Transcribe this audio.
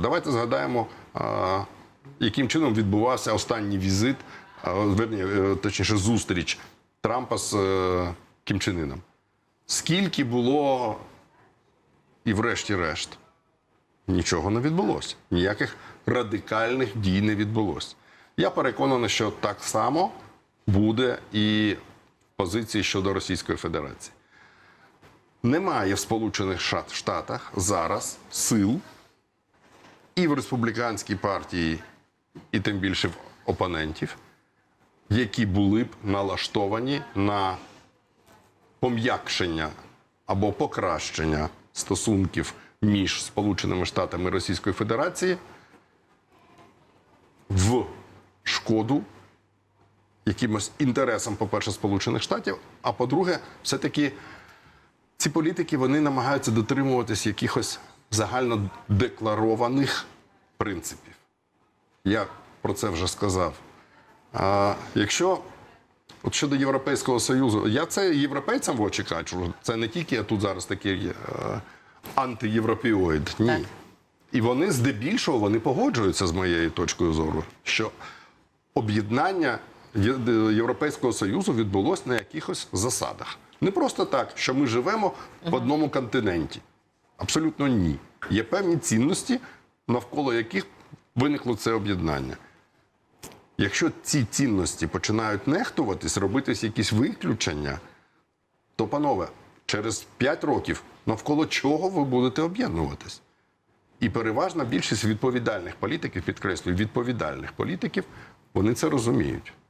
Давайте згадаємо, яким чином відбувався останній візит, е, точніше, зустріч Трампа з е, Кім Чен Іном. Скільки було, і врешті-решт, нічого не відбулося. Ніяких радикальних дій не відбулося. Я переконаний, що так само буде і позиції щодо Російської Федерації. Немає в Сполучених Штатах зараз сил і в республіканській партії, і тим більше в опонентів, які були б налаштовані на пом'якшення або покращення стосунків між Сполученими Штатами і Російською Федерацією в шкоду якимось інтересам, по-перше, Сполучених Штатів, а по-друге, все-таки ці політики вони намагаються дотримуватись якихось загально декларованих принципів. Я про це вже сказав. А якщо от щодо Європейського Союзу, я це європейцям в очі кажу, це не тільки я тут зараз такий е, антиєвропеоїд. Ні. Так. І вони здебільшого вони погоджуються з моєю точкою зору, що об'єднання Європейського Союзу відбулося на якихось засадах. Не просто так, що ми живемо в одному континенті. Абсолютно ні. Є певні цінності, навколо яких виникло це об'єднання. Якщо ці цінності починають нехтуватись, робитись якісь виключення, то, панове, через 5 років навколо чого ви будете об'єднуватись? І переважна більшість відповідальних політиків, підкреслюю, відповідальних політиків, вони це розуміють.